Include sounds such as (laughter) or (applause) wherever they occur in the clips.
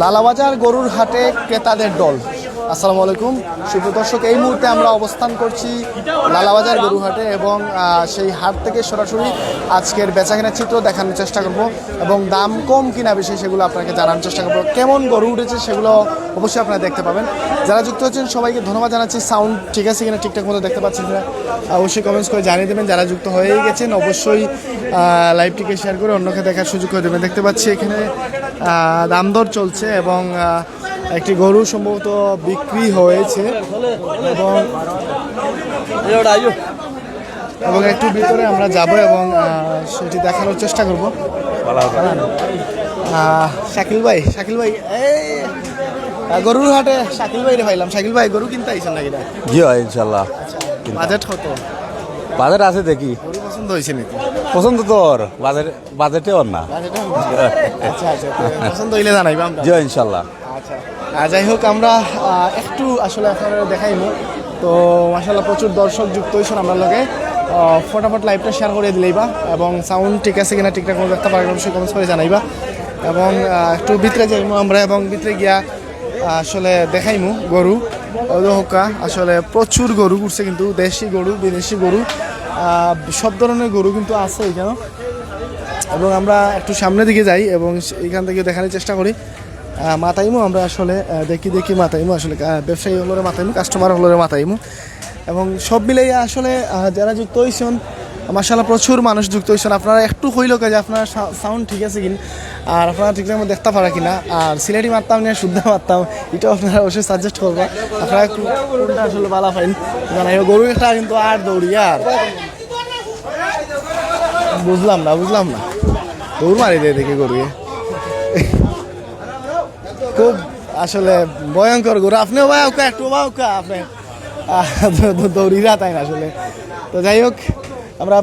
লালাবাজার গরুর হাটে ক্রেতাদের দল। আসসালামু আলাইকুম। শুভ দর্শক, এই মুহূর্তে আমরা অবস্থান করছি লালাবাজার গরু হাটে এবং সেই হাট থেকে সরাসরি আজকের বেচাকেনার চিত্র দেখানোর চেষ্টা করব এবং দাম কম কিনা বিষয় সেগুলো আপনাকে জানানোর চেষ্টা করব। কেমন গরু উঠেছে সেগুলো অবশ্যই আপনারা দেখতে পাবেন। যারা যুক্ত হচ্ছেন সবাইকে ধন্যবাদ জানাচ্ছি। সাউন্ড ঠিক আছে কিনা ঠিকঠাক মতো দেখতে পাচ্ছেন কিনা? অবশ্যই কমেন্টস করে জানিয়ে দেবেন। যারা যুক্ত হয়েই গেছেন, অবশ্যই লাইভটিকে শেয়ার করে অন্যকে দেখার সুযোগ করে দেবেন। দেখতে পাচ্ছি এখানে আহ, দাম চলছে এবং একটি গরু সম্ভবত বিক্রি হয়েছে এবং এবং একটু ভিতরে আমরা যাব এবং সেটি দেখানোর চেষ্টা করব। শাকিল ভাই শাকিল ভাই এই গরুর হাটে শাকিল ভাই রে ভাইলাম। শাকিল ভাই গরু কিনতে আইছেন নাকি? না জি ইনশাল্লাহ বাজেট কত? বাজার আছে দেখি। পছন্দ হয়েছে নাকি? পছন্দ তোর বাজার বাজেটে ওর না। আচ্ছা আচ্ছা পছন্দ হইলে জানাইবা আমরা। জি ইনশাল্লাহ। আচ্ছা যাই হোক আমরা একটু আসলে আপনারা দেখাইমু তো মাসাল্লাহ প্রচুর দর্শক যুক্ত হয়েছেন আমরা লগে। ফটাফট লাইভটা শেয়ার করে দিলেইবা এবং সাউন্ড ঠিক আছে কিনা ঠিকঠাক মতো দেখতে পারবেন অবশ্যই কমেন্টস করে জানাইবা। এবং একটু ভিতরে যাইমু আমরা এবং ভিতরে গিয়া আসলে দেখাইমু গরু। হোকা, আসলে প্রচুর গরু ঘুরছে কিন্তু, দেশি গরু, বিদেশি গরু সব ধরনের গরু কিন্তু আছে এখানে এবং আমরা একটু সামনের দিকে যাই এবং এখান থেকে দেখানোর চেষ্টা করি। মাতাইমু, আমরা আসলে দেখি দেখি মাতাইমু, আসলে ব্যবসায়ী হলরে মাতাইমু কাস্টমার হলরে মাতাইমু। এবং সব মিলেই আসলে যারা যুক্ত হয়েছেন মাসাল্লাহ প্রচুর মানুষ যুক্ত হয়েছেন। আপনারা একটু হইল কাজে আপনার সাউন্ড ঠিক আছে কিনা আর আপনারা ঠিকঠাক মতো দেখতে পারা কিনা। আর সিলেটি মারতাম না শুদ্ধ মারতাম এটাও আপনারা অবশ্যই সাজেস্ট করবেন। আপনারা কোনটা আসলে বালা পাইন? জানাই গরু একটা কিন্তু আর দৌড়ি আর। বুঝলাম না বুঝলাম না। দৌড় মারি দেয় দেখি গরুয়ে খুব আসলে ভয়ঙ্কর গরু। আপনিও বাউকা একটু বাউকা আপনি। আহ, দৌড়িরা তাই না আসলে। তো যাই হোক আমরা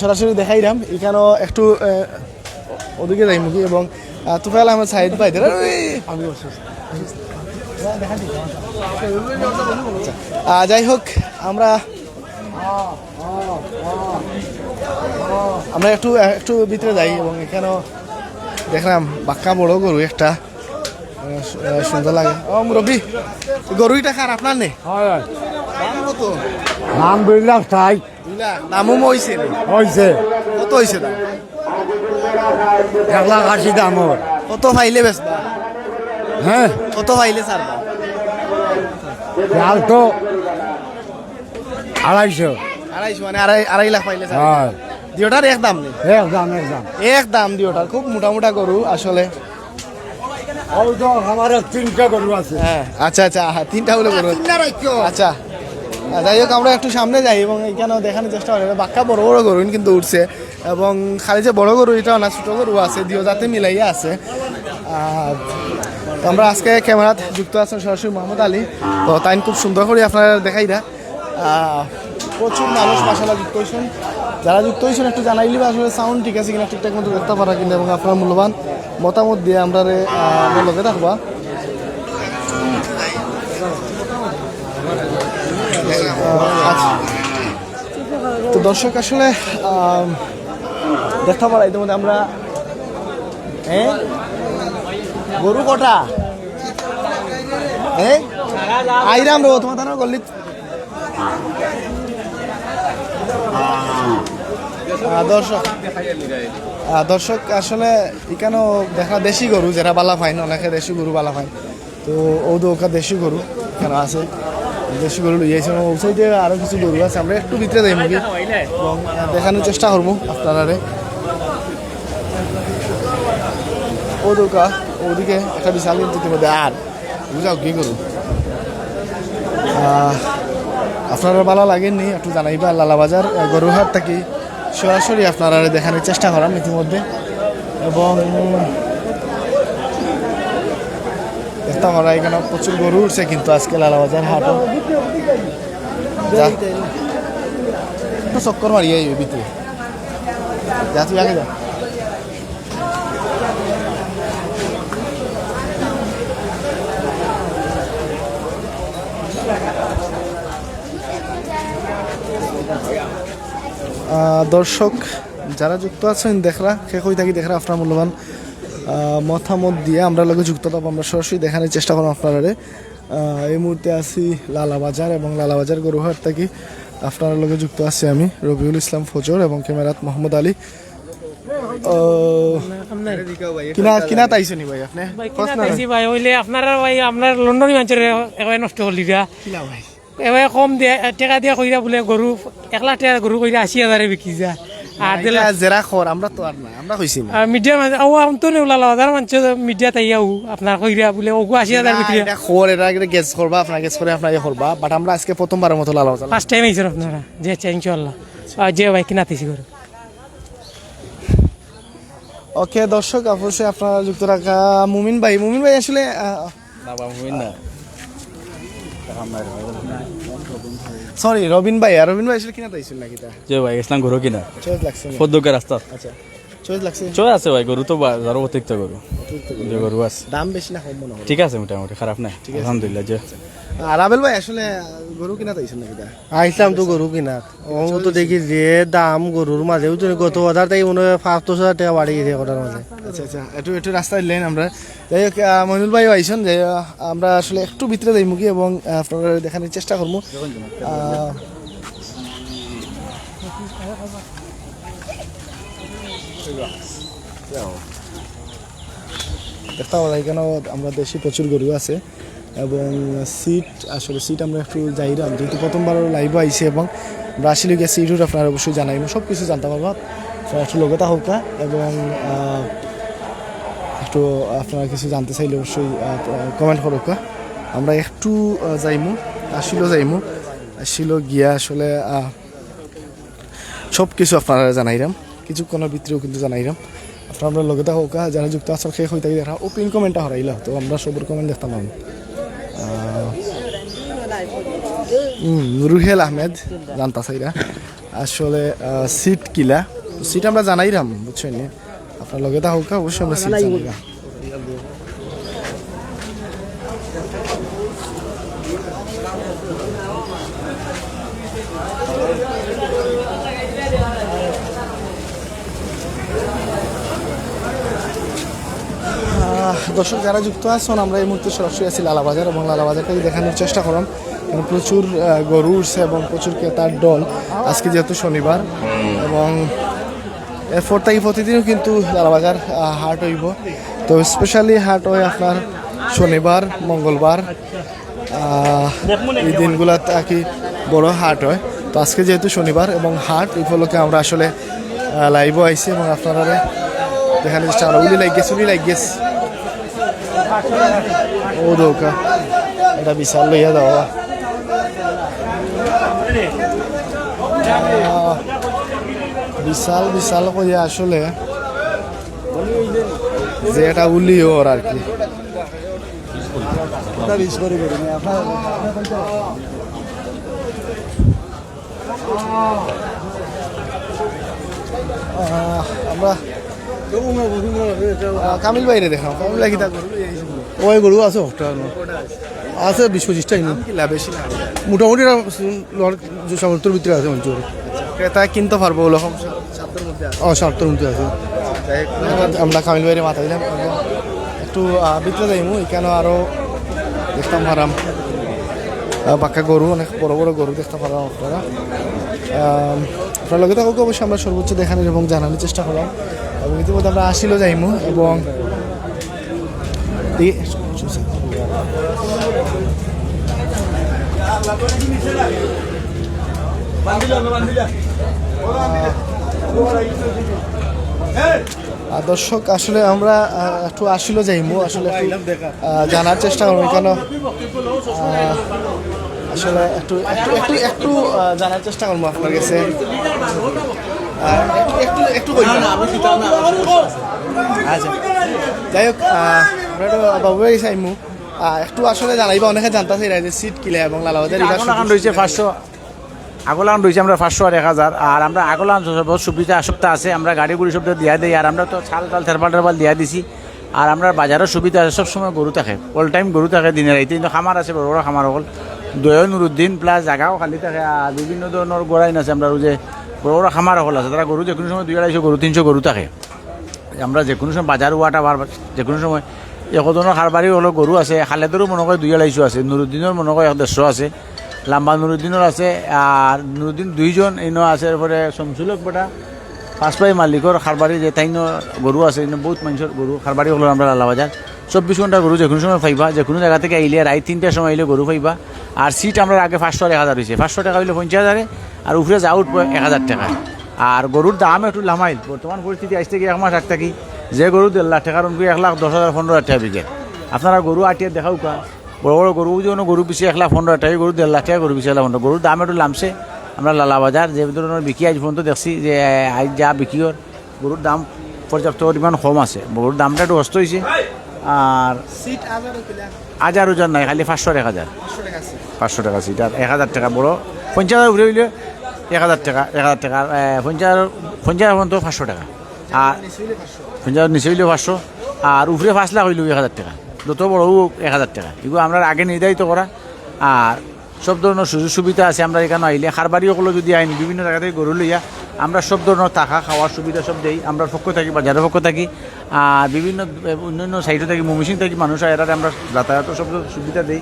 সরাসরি দেখাইলাম এখানেও একটু ওদিকে যাই মুখি এবং তুফাইল আহমেদ সাহিদ ভাই আমি যাই হোক আমরা আমরা একটু একটু ভিতরে যাই এবং এখানেও দেখলাম বাক্কা বড় গরু একটা। সুন্দর লাগে। ও মুরব্বী গরুইটা খার আপনার নেই নাম বুঝলাম তাই। দামও হয়েছে হয়েছে কত হয়েছে দাম এক লাখ আশি দাম কত ফাইলে বেচবা? হ্যাঁ কত ফাইলে স্যার লাল তো আড়াইশো আড়াইশো মানে আড়াই আড়াই লাখ পাইলে স্যার দিওটার এক দাম নেই একদম একদম এক দাম। দিওটার খুব মোটা মোটা গরু আসলে আমার তিনটা গরু আছে। হ্যাঁ আচ্ছা আচ্ছা তিনটা হলে গরু আচ্ছা। যাই হোক আমরা একটু সামনে যাই এবং এখানেও দেখানোর চেষ্টা করি। বাক্কা বড় বড় গরু কিন্তু উঠছে এবং খালি যে বড় গরু এটাও না ছোটো গরু আছে দিও যাতে মিলাইয়া আছে। তো আমরা আজকে ক্যামেরাত যুক্ত আছেন সরাসরি মোহাম্মদ আলী। তো তাই খুব সুন্দর করে আপনারা দেখাই দা প্রচুর মানুষ মাসালা যুক্ত হয়েছেন যারা যুক্ত হয়েছেন একটু জানাইলি বা আসলে সাউন্ড ঠিক আছে কিনা ঠিকঠাক মতো দেখতে পারা কিনা এবং আপনার মূল্যবান মতামত দিয়ে আমরা রে, আহ, লগে থাকবা আচ্ছা তো দর্শক আসলে দেখতে পারা ইতিমধ্যে আমরা হ্যাঁ? গরু কটা? হ্যাঁ? আইরাম রো তোমার গল্লি আহ, দর্শক দর্শক আসলে এখানেও দেখা দেশি গরু যারা বালা পাইন অনেকে দেশি গরু বালা পাইন তো ও দৌকা দেশি গরু এখানে আছে। দেশি গরু লইয়াছে এবং ওই সাইডে আরও কিছু গরু আছে আমরা একটু ভিতরে যাই মুখে এবং দেখানোর চেষ্টা করব আপনারা ও দৌকা ওদিকে একটা বিশাল ইতিমধ্যে। আর বুঝাও কি আহ, আপনারা ভালো লাগেননি একটু জানাইবা লালাবাজার আহ, গরুহাট থাকি সরাসরি আপনারা দেখানোর চেষ্টা করাম ইতিমধ্যে। এবং দেখতে পারা এখানে প্রচুর গরু উঠছে, কিন্তু আজকে লালাবাজার একটু চক্কর মারিয়ে ভিতরে। যা, তুই আগে যা। দর্শক, যারা যুক্ত আছেন, দেখরা সে কই থাকি দেখরা, আপনার মূল্যবান। মতামত দিয়ে আমরা লগে যুক্ত থাকব। আমরা সরাসরি দেখানোর চেষ্টা করব আপনারা এই মুহূর্তে আছি লালাবাজার এবং লালাবাজার গরুহাট থেকে। আপনার লগে যুক্ত আছি আমি রবিউল ইসলাম ফজর এবং ক্যামেরাত মোহাম্মদ আলী। কিনা কিনা তাইছে নি ভাই আপনি? ভাই কিনা পাইছি ভাই হইলে আপনারা ভাই আপনার লন্ডনী মানুষের একেবারে নষ্ট দিয়া এবারে কম দিয়ে টেকা দিয়া কইরা বোলে গরু এক লাখ টাকা গরু কইরা আশি হাজারে বিকি যা। আর দিলে এটা জেরা খর আমরা তো আর না আমরা কইছি না। মিডিয়া মাঝে ও আমতো নে ওলালা হাজার মানুষ মিডিয়া তাই আউ আপনার কইরা বোলে ওগু আশি হাজার বিক্রি এটা খর এটা এটা গেস করবা আপনার গেস করে আপনার করবা বাট আমরা আজকে প্রথমবারের মতো লাল বাজার ফার্স্ট টাইম আইছেন আপনারা যে আচ্ছা যে ভাই কিনা তিসি গরু ওকে দর্শক অবশ্যই আপনারা যুক্ত রাখা মুমিন ভাই। মুমিন ভাই আসলে সরি রবিন ভাই রবিন ভাই আসলে কিনা তাইছিল নাকি তা? যে ভাই গেছিলাম ঘুরো কিনা। লাগছে না? রাস্তা আচ্ছা। চয়েস লাগছে চয় আছে ভাই গরু তো বাজার অতিরিক্ত গরু। যে গরু আছে। দাম বেশি না কম মনে হয় ঠিক আছে মোটামুটি খারাপ নাই। আলহামদুলিল্লাহ যে আর আবেল ভাই আসলে গরু কিনা তাইছিল নাকি আইসলাম তো গরু কিনার ও তো দেখি যে দাম গরুর মাঝেও তো গত হাজার থেকে মনে হয় পাঁচ দশ হাজার টাকা বাড়ি গেছে কটার মাঝে আচ্ছা আচ্ছা একটু একটু রাস্তায় লেন আমরা যাই হোক আহ, মইনুল ভাই আইসন যে আমরা আসলে একটু ভিতরে যাই মুখি এবং আপনারা দেখানোর চেষ্টা করব দেখতে পাবো এখানেও আমরা দেশি প্রচুর গরু আছে এবং সিট আসলে সিট আমরা একটু যাইলাম যেহেতু প্রথমবার লাইভ আইছে এবং আমরা আসলে গিয়ে সিটও আপনারা অবশ্যই জানাইব সব কিছু জানতে পারব একটু লগতা হোক এবং আহ, একটু আপনারা কিছু জানতে চাইলে অবশ্যই কমেন্ট করুক আমরা একটু যাইমু আসিল যাইমু। আসিল গিয়া আসলে সব কিছু আপনারা জানাইরাম। কিছুক্ষণের ভিতরেও কিন্তু জানাইরাম। আপনারা লগে থাকা হোক যারা যুক্ত আসার শেষ হইতে দেখা। পিন কমেন্টটা হরাইলা তো আমরা সবুর কমেন্ট দেখতাম আমি রুহেল আহমেদ, জানতা চাইরা আসলে সিট কিলা? সিট আমরা জানাইরাম বুঝছেন? আপনার লগে থাকা হোক অবশ্যই আমরা সিট জানাইরাম দর্শক যারা যুক্ত আছেন, আমরা এই মুহূর্তে সরাসরি আছি লালাবাজার এবং লালাবাজারটাকে দেখানোর চেষ্টা করলাম প্রচুর গরু উঠছে এবং প্রচুর ক্রেতার দল আজকে যেহেতু শনিবার এবং এরপর থেকে প্রতিদিনও কিন্তু লালাবাজার হাট হইব। তো স্পেশালি হাট হয় আপনার শনিবার, মঙ্গলবার এই দিনগুলোতে আর কি বড় হাট হয়। তো আজকে যেহেতু শনিবার এবং হাট, এই উপলক্ষে আমরা আসলে লাইভও আইছি এবং আপনারা দেখানোর চেষ্টা উলি লাগ গেছে লাগ গেছে ও দৌকা এটা বিশাল লইয়া যাওয়া বিশাল বিশাল কইয়া আসলে যে এটা উলি ওর আর কি আমরা কামিল বাইরে দেখাও। কামিল লাগি বলে। ওই গরু আছে একটা আছে বিশ পঁচিশটা ইনো। বেশি মোটামুটি সামর্থ্যের ভিতরে আছে অঞ্চল ক্রেতা কিনতে পারব আছে। ও সাতটার মধ্যে আছে। আমরা কামিল বাইরে মাথা দিলাম। একটু ভিতরে যাইমু এখানে আরও দেখতাম পারাম বাক্কা গরু অনেক বড় বড় গরু দেখতে পারাম আপনারা। আপনার লগে থাকুক অবশ্যই আমরা সর্বোচ্চ দেখানোর এবং জানানোর চেষ্টা করলাম। এবং ইতিমধ্যে আমরা আসিল যাইমু এবং দর্শক, আসলে আমরা একটু আসিল যাইমু, আসলে জানার চেষ্টা করব, কেন আসলে একটু একটু একটু একটু জানার চেষ্টা করব আপনার কাছে। একটু। আচ্ছা যাই হোক। আমরা একটু বাবু চাইমু। একটু আসলে জানাইবা অনেকে জানতে চাই যে সিট কিলে এবং লালাবাজার আগলান রয়েছে পাঁচশো আগলান রয়েছে আমরা পাঁচশো আর এক হাজার। আর আমরা আগলান বহুত সুবিধা সপ্তাহ আছে। আমরা গাড়ি গুড়ি সব দিয়া দিই আর আমরা তো ছাল টাল থেরপাল টেরপাল দিয়া দিছি। আর আমরা বাজারের সুবিধা আছে সবসময় গরু থাকে। অল টাইম গরু থাকে দিনে রাইতে কিন্তু খামার আছে বড় বড় খামার অকল। দয় নুরুদ্দিন প্লাস জাগাও খালি থাকে আর বিভিন্ন ধরনের গোড়াইন আছে। আমরা যে বড় বড় খামার অকল আছে, তারা গরু যে কোনো সময় দুই আড়াইশো গরু, তিনশো গরু থাকে। আমরা যে কোনো সময় বাজার ওয়াট আবার যে কোনো সময় একজনের খারবারি হলো গরু আছে খালেদেরও মনে হয় দুই আড়াইশো আছে নুরুদ্দিনের মনে হয় দেড়শো আছে, লাম্বা নুরুদ্দিনের আছে আর নুরুদ্দিন দুইজন এনে আছে, এরপরে শমসুলক বেটা পাঁচ পাই মালিকর খারবারি যে তাইন গরু আছে, ইনো বহুত মানুষের গরু খারবারি হলো আমরা লালা বাজার চব্বিশ ঘণ্টা গরু যে কোনো সময় পাইবা যে কোনো জায়গা থেকে আইলে রাত তিনটার সময় আইলে গরু পাইবা আর সিট আমরা আগে পাঁচশো এক হাজার হয়েছে পাঁচশো টাকা হইলে পঞ্চাশ হাজারে, আর উপরে যা উঠবো এক হাজার টাকা। আর গরুর দাম একটু লামাইল। বর্তমান পরিস্থিতি আসতে গিয়ে এক মাস আট থাকি, যে গরু দেড় লাখ টাকার অঙ্ক এক লাখ দশ হাজার পনেরো হাজার টাকা বিকে। আপনারা গরু আটিয়ে দেখাও কা। বড় বড় গরু যেন গরু পিছিয়ে এক লাখ পনেরো টাকা গরু দেড় লাখ টাকা গরু পিছিয়ে লাখ পনেরো। গরুর দাম একটু লামছে। আমরা লালা বাজার যে ধরনের বিক্রি আজ পর্যন্ত দেখছি যে আজ যা বিক্রির গরুর দাম পর্যাপ্ত পরিমাণ কম আছে। গরুর দামটা একটু অস্ত হয়েছে আর সিট হাজার ওজন নাই খালি পাঁচশো এক হাজার পাঁচশো টাকা সিট আর এক হাজার টাকা বড়। পঞ্চাশ হাজার ঘুরে হইলে এক হাজার টাকা এক হাজার টাকা। পঞ্চাশ পঞ্চাশ পর্যন্ত পাঁচশো টাকা। আর পঞ্চাশ নিচে হইলেও পাঁচশো। আর উপরে পাঁচ লাখ হইলেও এক হাজার টাকা। যত বড় এক হাজার টাকা। এগুলো আমরা আগে নির্ধারিত করা। আর সব ধরনের সুযোগ সুবিধা আছে, আমরা এখানে আইলে। খারবাড়িগুলো যদি আইন, বিভিন্ন জায়গা থেকে গরু লইয়া আমরা সব ধরনের থাকা, খাওয়ার সুবিধা সব দেই। আমরা পক্ষ থাকি, বাজারের পক্ষ থাকি। আর বিভিন্ন, অন্যান্য সাইডে থাকি, মমিসিং থাকি, মানুষ এরা আমরা যাতায়াত সব সুবিধা দিই।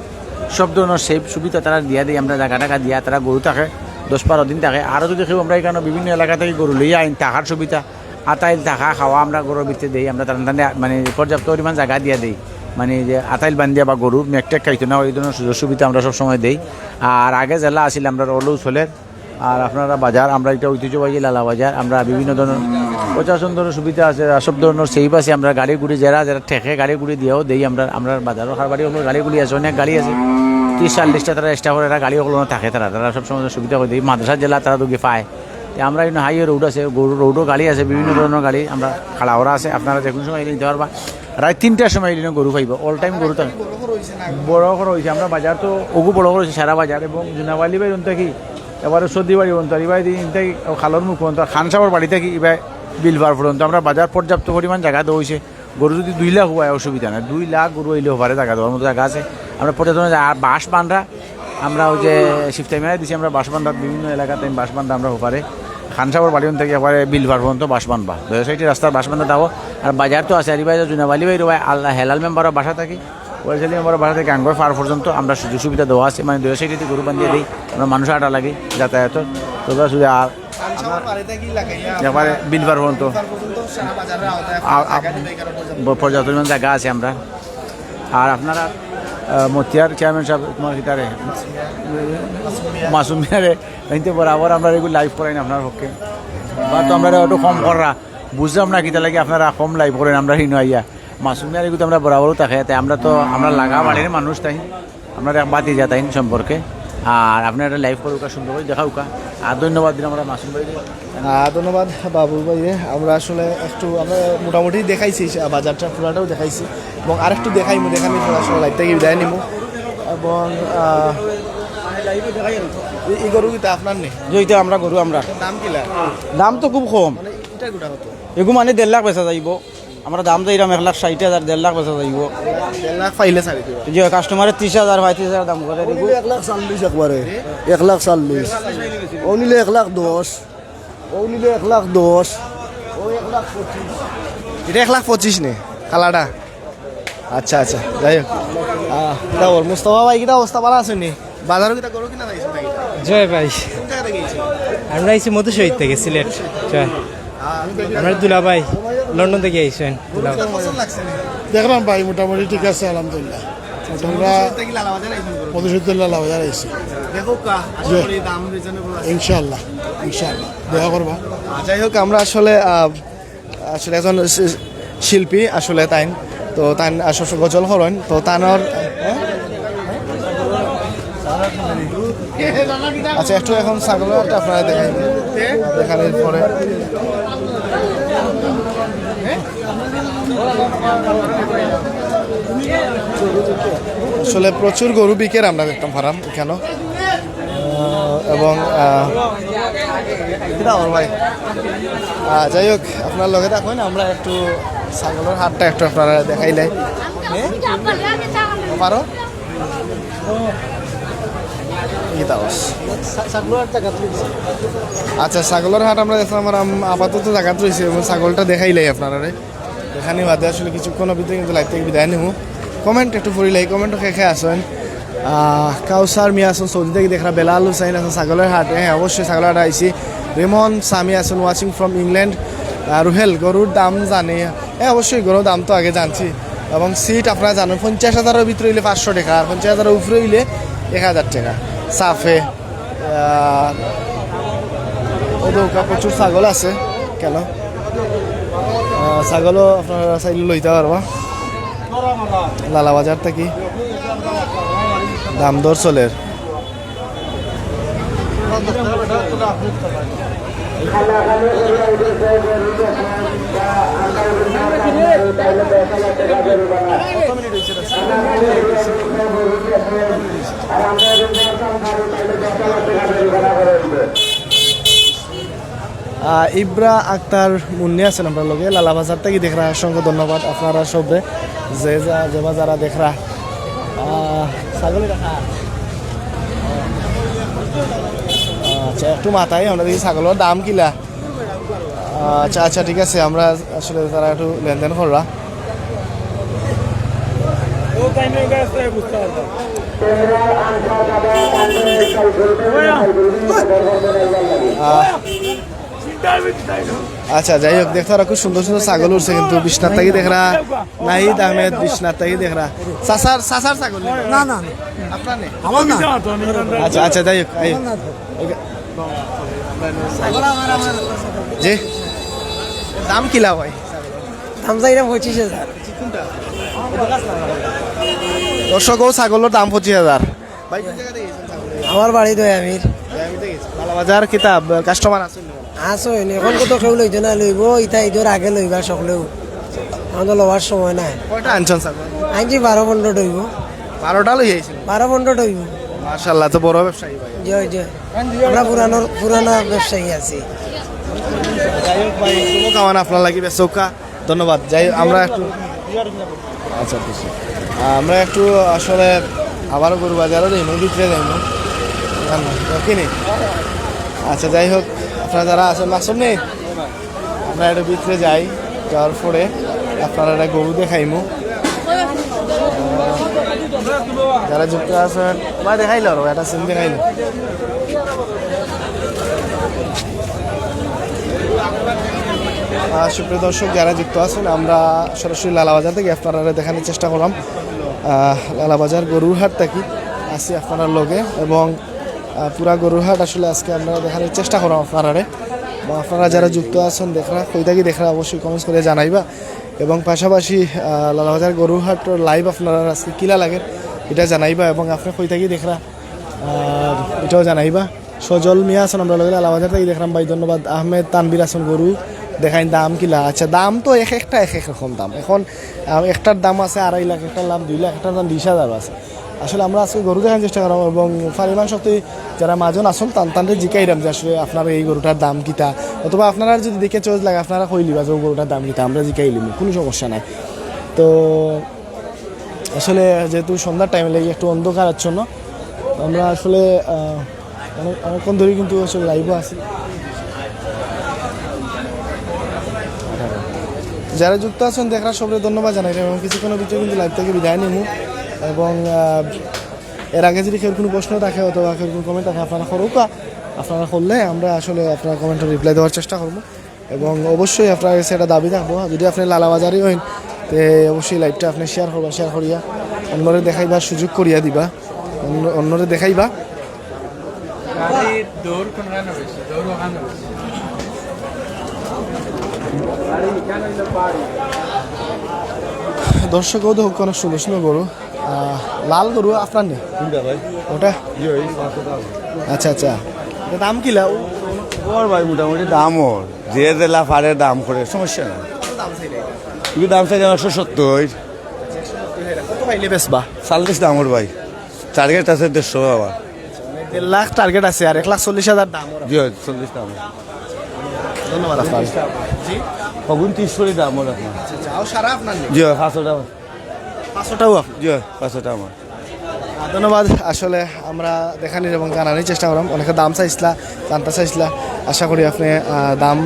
সব ধরনের সেফ সুবিধা তারা দিয়া দিই, আমরা জায়গা টাকা দিয়া তারা গরু থাকে, দশ বারো দিন থাকে। আরও যদি কেউ আমরা এখানে বিভিন্ন এলাকা থেকে গরু লইয়া আইন, থাকার সুবিধা, আতাইল থাকা, খাওয়া আমরা গরুর ভিতরে দিই, আমরা তার মানে পর্যাপ্ত পরিমাণ জায়গা দিয়া দিই। মানে যে আতাইল বান্ধিয়া বা গরু মেকটেক খাইতো না, ওই ধরনের সুযোগ সুবিধা আমরা সবসময় দেই। আর আগে জেলা আসিল আমরা অলৌ চলের আর আপনারা বাজার, আমরা এটা ঐতিহ্যবাহী লালা বাজার, আমরা বিভিন্ন ধরনের প্রশাসন ধরনের সুবিধা আছে, সব ধরনের সেভ আছে, আমরা গাড়ি গুড়ি যারা যারা ঠেকে গাড়ি গুড়ি দিয়েও দেই, আমরা আমরা বাজারও খার বাড়ি হলো গাড়ি গুড়ি আছে, অনেক গাড়ি আছে। ত্রিশ চল্লিশটা তারা করে এরা গাড়ি ওগুলো থাকে তারা তারা সবসময় সুবিধা করে দিই। মাদ্রাসা জেলা তারা দুগে পায়। আমরা এখানে হাইওয়ে রোড আছে, গরু, রোডও গাড়ি আছে, বিভিন্ন ধরনের গাড়ি আমরা খাড়া ওরা আছে, আপনারা যে কোনো সময় নিতে পারবা। রাত তিনটার সময় এলে গরু পাইব অল টাইম গরু থাকে বড় করে হয়েছে আমরা বাজার তো ওগু বড় হয়েছে সারা বাজার। এবং জুনাবালি বাড়ি অন্ত কি, এবারে সর্দি বাড়ি অন্ত দিন থেকে খালর মুখ অন্ত খান সাহর বাড়ি থেকে এবার বিলবার পর্যন্ত আমরা বাজার পর্যাপ্ত পরিমাণ জায়গা দেওয়া হয়েছে গরু যদি দুই লাখ হয় অসুবিধা নাই। দুই লাখ গরু হইলেও পারে, জায়গা দেওয়ার মতো জায়গা আছে। আমরা পর্যাপ্ত আর বাঁশ বান্ধা আমরা ওই যে শিফট টাইমে দিছি, আমরা বাঁশ বান্ধা বিভিন্ন এলাকাতে বাঁশ বান্ধা আমরা ওপারে খানসাগর বাড়ি থেকে এবারে বিলবার পর্যন্ত দুই সাইডে রাস্তার বাঁশ বান্ধা দাও আর বাজার তো আছে আরিবাই জুনাবালি বাই রবাই আল্লাহ হেলাল মেম্বারও বাসা থাকি। ওয়াইসালি মেম্বারের বাসা থেকে আঙ্গর ফার পর্যন্ত। আমরা সুযোগ সুবিধা দেওয়া আছে। মানে দুই সাইডে গরু বান্ধিয়ে দিই আমরা মানুষ আটা লাগি যাতায়াত তো সুবিধা আর এবারে বিলবার পর্যন্ত। পর্যাপ্ত জায়গা আছে আমরা। আর আপনারা মতিয়ার চেয়ারম্যান সাহেব তোমার কিতারে মাসুম মিয়ারে কিন্তু বরাবর আমরা এগুলো লাইভ করাই না আপনার পক্ষে বা তো আমরা একটু কম করা বুঝলাম না কিতা লাগে আপনারা কম লাইভ করেন আমরা হিনো আইয়া। মাসুম মিয়ার এগুলো আমরা বরাবরও থাকে তাই আমরা তো আমরা লাগা বাড়ির মানুষ তাই। আমরা বাতি যা তাই সম্পর্কে আর আপনারা লাইভ করুকা সুন্দর করে দেখাও কা আর ধন্যবাদ দিন আমরা মাসুম ভাই ধন্যবাদ বাবু ভাই আমরা আসলে একটু আমরা মোটামুটি দেখাইছি বাজারটা পুরাটাও দেখাইছি। এবং আরেকটু দেখাইমু দেখানি পর আসলে লাইভ থেকে বিদায় নিমু। এবং এই- গরু কিতা আপনার নেই যেটা আমরা গরু আমরা। দাম কিলা দাম তো খুব কম। মানে এটা গোটা হতো? এগু মানে দেড় লাখ বেচা যাইব। আমরা দাম যাইরাম এক লাখ ষাট হাজার দেড় লাখ বেচা যাইব। দেড় লাখ পাইলে যে কাস্টমারের ত্রিশ হাজার পঁয়ত্রিশ হাজার দাম করে দিব। এক লাখ চল্লিশ একবারে। এক লাখ চল্লিশ। ও নিলে এক লাখ দশ। ও নিলে এক লাখ দশ। ও এক লাখ পঁচিশ। এটা এক লাখ পঁচিশ নে কালাটা আচ্ছা আচ্ছা যাই হোক। কিতা ওর মুস্তফা ভাই কিতা অবস্থা ভালো আছে নি? বাজারও কিতা গরু কিনা জয় ভাই। আমরা আইছি মধু শহীদ থেকে সিলেট। জয়। আমরা দুলা ভাই লন্ডন থেকে আইছেন দুলা ভাই। পছন্দ লাগছে নি। দেখলাম ভাই মোটামুটি ঠিক আছে আলহামদুলিল্লাহ। ইনশাল্লাহ ইনশাল্লাহ দেখা করবা। যাই হোক আমরা আসলে আসলে একজন শি- শিল্পী আসলে তাই তো তাই আসলে গজল হরণ তো তানোর আচ্ছা একটু এখন একটা আপনারা দেখেন। দেখানোর পরে আসলে প্রচুর গরু বিকের আমরা দেখতাম ফার্ম এখানে এবং ভাই। যাই হোক আপনার লগে দেখুন আমরা একটু ছাগলের হাটটা একটু আপনারা দেখাইলে পারো? আচ্ছা ছাগলের হাট আমরা দেখলাম আর আম- আপাতত জায়গাত রয়েছে এবং ছাগলটা দেখাইলাই আপনারা। এখানে বাদে আসলে কিছুক্ষণ ভিতরে কিন্তু লাইভ থেকে বিদায় নেব। কমেন্ট একটু পড়িলে এই কমেন্টও খেয়ে খেয়ে আসেন। কাউসার মিয়া আসুন সৌদি থেকে দেখা বেলাল হুসাইন আসুন ছাগলের হাট হ্যাঁ অবশ্যই ছাগলের হাট আইসি রেমন সামি আসুন ওয়াচিং ফ্রম ইংল্যান্ড রুহেল গরুর দাম জানে। হ্যাঁ অবশ্যই গরুর দাম তো আগে জানছি। এবং সিট আপনারা জানেন পঞ্চাশ হাজারের ভিতরে হইলে পাঁচশো টাকা আর পঞ্চাশ হাজারের উপরে হইলে এক হাজার টাকা। সাফে ওদৌকা প্রচুর ছাগল আছে, কেন? ছাগলও আপনারা চাইলে লইতে পারবা। লালা বাজার থেকে। দাম দর চলের ইব্রা আক্তার মুন্নি আছেন আপনার লগে, লালা বাজার থেকে দেখরা অসংখ্য ধন্যবাদ আপনারা সবে, যে যা যেবা যারা দেখরা ছাগলি আচ্ছা একটু মাথায়, আমরা দেখি ছাগলের দাম কিলা। আচ্ছা আচ্ছা ঠিক আছে আমরা আসলে তারা একটু লেনদেন কররা। আচ্ছা যাই হোক দেখতে খুব সুন্দর সুন্দর ছাগল উঠছে কিন্তু বিশ্বনাথ থাকি দেখরা নাহিদ আহমেদ বিশ্বনাথ থাকি দেখরা। সাসার সাসার ছাগল না না আপনার নেই আমার না। আচ্ছা আচ্ছা যাই হোক জি। দাম কিলা ভাই দাম চাইলাম পঁচিশ হাজার। দর্শক ও ছাগলের দাম পঁচিশ হাজার? আমার বাড়ি আমির আমি। বালাবাজার কিতাব কাস্টমার আছে আসো এখন কত কেউ লইতো না লইব ইটা ঈদের আগে লইবা সকলেও। আমাদের লওয়ার সময় নাই। কয়টা আনছেন ছাগল? আইজি বারো পনেরো ডইব বারোটা লই আইছেন বারো পনেরো ডইব মাশাল্লাহ তো বড় ব্যবসায়ী ভাই। জয় জয়। আমরা পুরানোর পুরানো ব্যবসায়ী আছি। ভাই শুভ আপনার লাগি চৌকা। ধন্যবাদ। যাই, আমরা একটু আচ্ছা বুঝছি। আমরা একটু আসলে আবারও গরু বাজারও যাইমু ভিতরে যাইমু কিনি। আচ্ছা যাই হোক, আপনারা যারা আছেন মাসুম নেই আমরা একটু ভিতরে যাই, যাওয়ার পরে আপনারা একটা গরু দেখাইমু। যারা যুক্ত আছেন বা দেখাইল আর একটা সিন দেখাইলো সুপ্রিয় দর্শক যারা যুক্ত আছেন, আমরা সরাসরি লালাবাজার থেকে আপনারা দেখানোর চেষ্টা করলাম। লালাবাজার গরুর হাট থেকে আছি আপনার লগে এবং পুরা গরুর হাট আসলে আজকে আমরা দেখানোর চেষ্টা করলাম আপনারা বা আপনারা যারা যুক্ত আছেন, দেখরা কই থাকি দেখরা অবশ্যই কমেন্টস করে জানাইবা। এবং পাশাপাশি লালাবাজার গরুর হাট লাইভ আপনারা আজকে কিলা লাগে, এটা জানাইবা এবং আপনি কই থাকি দেখরা এটাও জানাইবা। সজল মিয়া আছেন, আমরা লগে লালাবাজার থেকে দেখলাম। ভাই, ধন্যবাদ। আহমেদ তানবির আছেন গরু। দেখাই দাম কিলা আচ্ছা দাম তো এক একটা, এক এক রকম দাম। এখন একটার দাম আছে আড়াই লাখ, একটার দাম দুই লাখ, একটার দাম বিশ হাজার আছে। আসলে আমরা আজকে গরু দেখার চেষ্টা করলাম এবং পরিমাণ শক্তি যারা মাজন আসুন তান তানরে জিকাইরাম যে আসলে আপনার এই গরুটার দাম কিতা। অথবা আপনারা যদি দেখে চয়েস লাগে, আপনারা কইলিবা যে গরুটার দাম কিতা, আমরা জিকাই লিমু, কোনো সমস্যা নাই। তো, আসলে যেহেতু সন্ধ্যার টাইমে লাগে একটু অন্ধকার আচ্ছন্ন, আমরা আসলে অনেক অনেকক্ষণ ধরে কিন্তু আসলে লাইভও আছি। যারা যুক্ত আছেন, দেখার সবাই ধন্যবাদ জানাই। এবং কিছুক্ষণের ভিতরে কিন্তু লাইভ থেকে বিদায় নিমু। এবং এর আগে যদি কেউ কোনো প্রশ্ন থাকে অথবা কেউ কোনো কমেন্ট থাকে, আপনারা করুকা আপনারা করলে আমরা আসলে আপনার কমেন্টের রিপ্লাই দেওয়ার চেষ্টা করব। এবং অবশ্যই আপনার কাছে একটা দাবি থাকব। যদি আপনি লালাবাজারই হইন, তে অবশ্যই লাইভটা আপনি শেয়ার করবা শেয়ার করিয়া অন্যরে দেখাইবার সুযোগ করিয়া দিবা। অন্য, অন্যরে দেখাইবা। দর্শকও তো অনেক সুন্দর সুন্দর গরু। লাল গরু আপনার নেই ওটা? আচ্ছা আচ্ছা। দাম কি লাউ ওর ভাই মোটামুটি দাম ওর। যে জেলা পারে দাম করে সমস্যা নেই। তুমি দাম চাই একশো সত্তর। বেসবা চাল্লিশ দাম ওর ভাই। টার্গেট আছে দেড়শো আবার দেড় লাখ টার্গেট আছে আর এক লাখ চল্লিশ হাজার দাম। জি চল্লিশ দাম। ধন্যবাদ আপনার তিরিশ দাম ওর। আপনার যাও সারা আপনার জি পাঁচশো টাকা পাঁচশোটাও আপনার জি পাঁচশো আমার। ধন্যবাদ। আসলে আমরা দেখানির এবং জানানোর চেষ্টা করলাম। অনেকে দাম চাইছিলা জানতে চাইছিলা। আশা করি আপনি দাম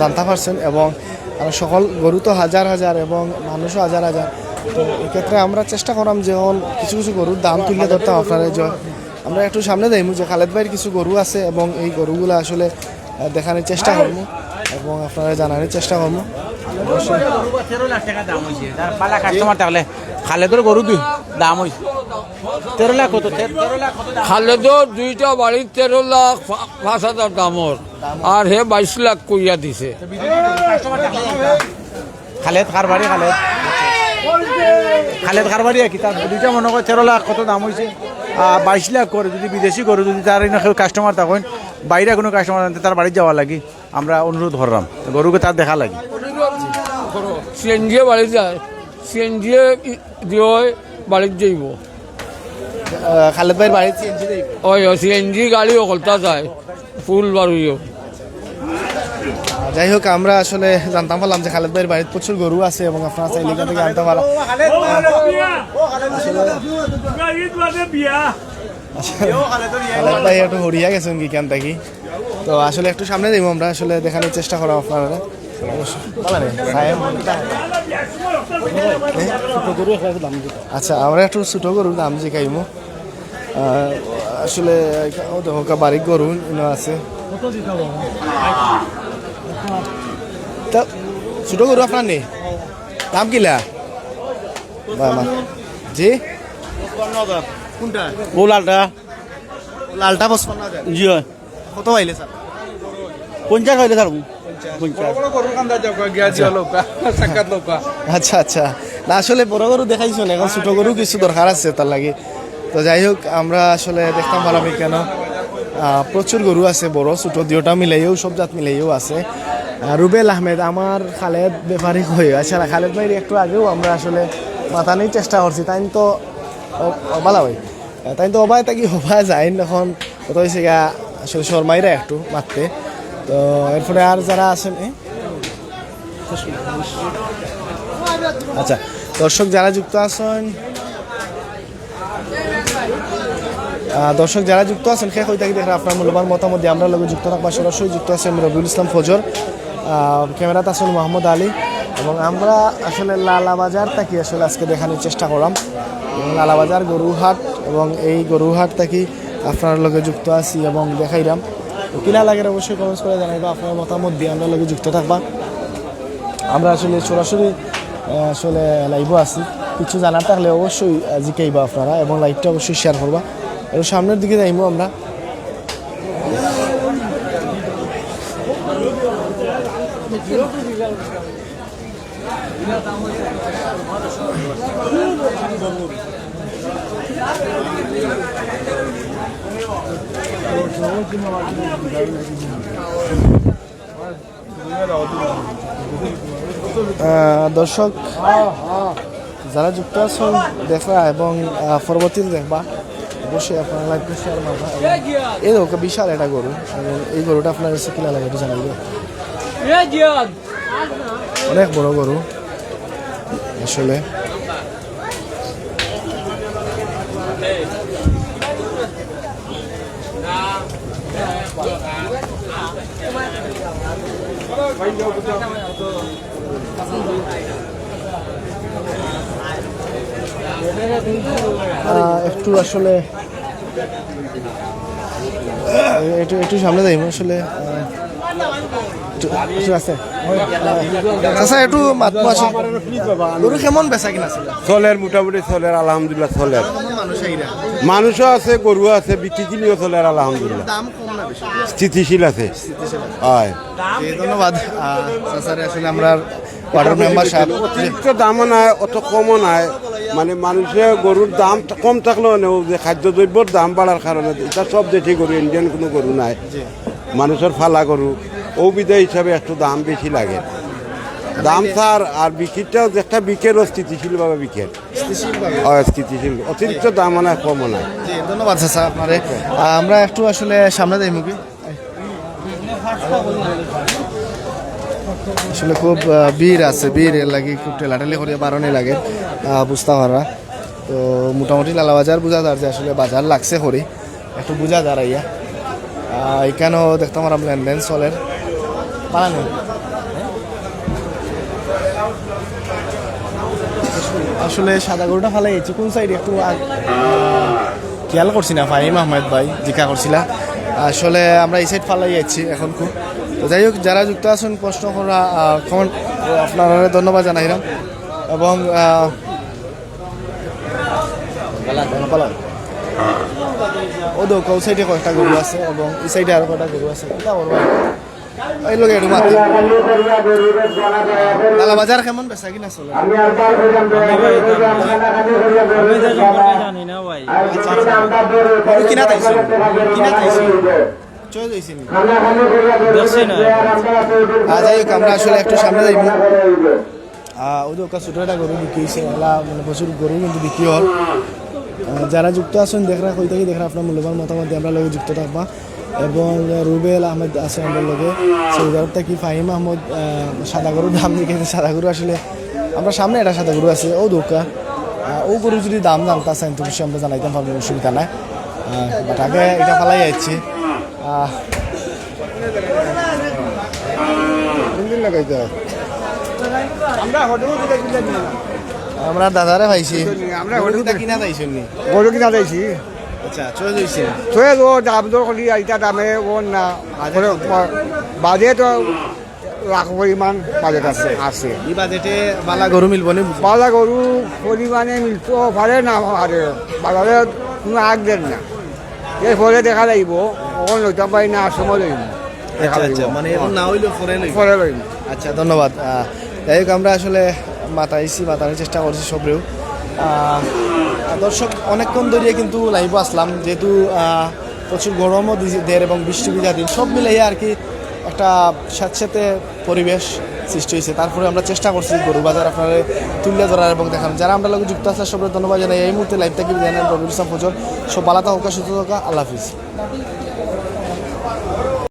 জানতে পারছেন এবং আর সকল গরু তো হাজার হাজার এবং মানুষও হাজার হাজার। তো এক্ষেত্রে আমরা চেষ্টা করলাম যেমন কিছু কিছু গরুর দাম তুলে ধরতাম আপনারা যে আমরা একটু সামনে যাইমু যে খালেদ ভাইয়ের কিছু গরু আছে এবং এই গরুগুলো আসলে দেখানোর চেষ্টা করব। এবং আপনারা জানানোর চেষ্টা করব। তেরো লাখ টাকা দাম হয়েছে তার থাকলে গরু দুই দাম হয়েছে তেরো লাখ কত তে- তেরো লাখ কত দাম? দুইটা বাড়ির তেরো লাখ পাঁচ হাজার দামর আর হে বাইশ লাখ কইয়া দিছে। খালেদ কারবারি খালেদ। খালেদ কারবারি কি তার দুইটা মনে করে তেরো লাখ কত দাম হয়েছে বাইশ লাখ করে যদি বিদেশি করে যদি তার কাস্টমার থাকেন বাইরে কোনো কাস্টমার তার বাড়ি যাওয়া লাগি। আমরা অনুরোধ করলাম। গরুকে তার দেখা লাগি। সিএনজিয়ে বাড়ি যায়। সিএনজিয়ে দিয়ে বাড়িত যাইব। খালেদ ভাইয়ের বাড়ি দেই। ওই সিএনজি গাড়ি অকলতা যায়। ফুল বাড়িও যাই হোক আমরা আসলে জানতাম পারলাম যে খালেদ ভাইয়ের বাড়িতে প্রচুর গরু আছে এবং আপনারা চাইলে এখান থেকে আনতে পারা। খালেদ ভাই একটু হরিয়া গেছেন কি কেন থাকি তো আসলে একটু সামনে দিব আমরা, আসলে দেখানোর চেষ্টা করা আপনারা। সাহেব। আচ্ছা আমরা একটু ছোট গরুর দাম জিকাইমু আসলে বারিক গরু আছে। তা, ছোট গরু আপনার নেই? দাম কিলা? জি? কোনটা? ও লালটা। লালটা পঁচপান্ন হাজার। জি হয়। কত পাইলে স্যার? পঞ্চাশ হইলে ছাড়ব পঞ্চাশ। (laughs) আচ্ছা। আচ্ছা না আসলে বড় গরু দেখাইছো না এখন ছোট গরু কিছু দরকার আছে তার লাগে। তো যাই হোক আমরা আসলে দেখতাম পারলাম কেন। প্রচুর গরু আছে বড় ছোট দুটা মিলাইও সব জাত মিলাইও আছে। রুবেল আহমেদ আমার খালেদ ব্যাপারী হয়ে আচ্ছা খালেদ ভাইয়ের একটু আগেও আমরা আসলে মাতানোর চেষ্টা করছি তাই তো বালা ভাই। তাই তো অবায় তাকি হবা যায় এখন। কত হয়েছে গা আসলে শর্মাইরা একটু মারতে তো এরপরে আর যারা আছেন? আচ্ছা দর্শক যারা যুক্ত আছেন দর্শক যারা যুক্ত আছেন খেয়ে হয়ে থাকি দেখেন আপনার মূল্যবান মতামত আমরা লগে যুক্ত থাকবা। সরাসরি যুক্ত আছেন রবিউল ইসলাম ফজর ক্যামেরাতে আছেন মোহাম্মদ আলী। এবং আমরা আসলে লালাবাজার থাকি, আসলে আজকে দেখানোর চেষ্টা করলাম। লালাবাজার গরুহাট এবং এই গরুহাট থাকি আপনার লগে যুক্ত আছি এবং দেখাইলাম। কিনা লাগে অবশ্যই কমেন্টস করে জানাইবা আপনার মতামত দিয়ে আমরা লগে যুক্ত থাকবা। আমরা আসলে সরাসরি আসলে লাইভও আছি। কিছু জানার থাকলে অবশ্যই জিকাইবা আপনারা এবং লাইভটা অবশ্যই শেয়ার করবা। এবং সামনের দিকে যাইবো আমরা। আহ, দর্শক যারা যুক্ত আছেন দেখা এবং আহ, পরবর্তীতে দেখবা। অবশ্যই আপনার লাইভটা শেয়ার মারবা এই দেখো বিশাল একটা গরু। এবং এই গরুটা আপনার কাছে কিনা লাগে একটু জানাইবে অনেক বড় গরু আসলে। একটু আসলে একটু একটু সামনে যাইব আসলে আছে। আচ্ছা একটু মাতবো আছে। গরু কেমন বেচা কিনা ছিল চলের মোটামুটি চলের আলহামদুলিল্লাহ চলের মানুষ মানুষও আছে। গরু আছে বিক্রি কিনিও চলের আলহামদুলিল্লাহ। স্থিতিশীল আছে। হয়। ধন্যবাদ। চাচারে আসলে আমরা ওয়ার্ডের মেম্বার সাহেব। অতিরিক্ত দামও নাই অত কমও নাই। মানে মানুষে গরুর দাম কম থাকলেও নেও যে খাদ্যদ্রব্যর দাম বাড়ার কারণে এটা সব দেশি গরু ইন্ডিয়ান কোনো গরু নাই। মানুষের ফালা গরু ঔবিধা হিসাবে একটু দাম বেশি লাগে। দাম তার আর বিক্রিটাও একটা বিকেরও স্থিতিশীলভাবে বিকের হয় স্থিতিশীল। অতিরিক্ত দাম নাই কমও নাই ধন্যবাদ চাচা আপনারে। আমরা একটু আসলে সামনে যাই মুখে আসলে খুব ভিড় আছে এর লাগে খুব ঠেলাঠেলি করে বারণে লাগে বুঝতে পারা তো মোটামুটি লালা বাজার বোঝা যার যে আসলে বাজার লাগছে করি একটু বোঝা যার ইয়া এখানেও দেখতাম আর লেনদেন চলের। পালানো আসলে সাদা গরুটা ফালাই এসেছি কোন সাইড একটু খেয়াল করছি না ফাহিম আহমেদ ভাই জিজ্ঞা করছিলা। আসলে আমরা এই সাইড ফালাই যাচ্ছি এখন খুব। তো যাই হোক যারা যুক্ত আছেন প্রশ্ন করা কমেন্ট আপনার ধন্যবাদ জানাইলাম। এবং ও দৌ সাইডে কয়েকটা গরু আছে? এবং এই সাইডে আরও কয়েকটা গরু আছে? এই লোক একটু মাতি লালা বাজার কেমন? বেচা কিনা চলে। জানি। না ভাই। কিনা তাইছো কিনা তাইছো চয়ে যাইছি নি। দেখছি না আজ যাই হোক আমরা আসলে একটু সামনে যাইব। ওদের ওকা ছোটো একটা গরু বিক্রি হয়েছে। এলা মানে প্রচুর গরু কিন্তু বিক্রি হল। যারা যুক্ত আছেন দেখরা কই থেকে দেখরা আপনার মূল্যবান মতামত আমরা লগে যুক্ত থাকবা। এবং রুবেল আহমেদ আছে আমাদের লগে। সৌদি আরব থেকে ফাহিম আহমদ সাদা গরুর দাম দিকে সাদা গরু আসলে আমরা সামনে একটা সাদা গরু আছে ও দোকা ও গরু যদি দাম জানতে চান তো বেশি আমরা জানাইতাম পারব অসুবিধা নাই। বাট আগে এটা ফালাই যাচ্ছি আমরা দাদারে পাইছি। আমরা কিনা যাইছি গরু কিনা যাইছি। আচ্ছা চলে যাইছি। তই ও দাম দর করি এটা দামে ও না। বাজে তো লাখ পরিমাণ বাজেট আছে আছে। এই বাজেটে বালা গরু মিলব নি বালা গরু পরিমাণে মিলতে পারে না পারে। বাজারে কোনো আগ দেন না। এরপরে দেখা লাগিব অকল নইতে পারি না সময় লইব দেখা আচ্ছা আচ্ছা মানে এখন না হইলে পরে লই পরে লইব আচ্ছা ধন্যবাদ। যাই হোক আমরা আসলে মাতাইছি মাতানোর চেষ্টা করছি সবরেও। দর্শক, অনেকক্ষণ ধরিয়ে কিন্তু লাইভ আসলাম। যেহেতু প্রচুর গরমও দের এবং বৃষ্টি বিজা দিন, সব মিলাইয়া আর কি একটা স্যাঁতস্যাঁতে পরিবেশ সৃষ্টি হয়েছে। তারপরে আমরা চেষ্টা করছি গরু বাজার আপনারা তুলে ধরার এবং দেখান যারা আমরা লোক যুক্ত আছে সবাই ধন্যবাদ জানাই। এই মুহূর্তে লাইভ থেকে জানেন নেন রবির ইসলাম সব আলাদা হোকা সুস্থ থাকা, আল্লাহ হাফিজ।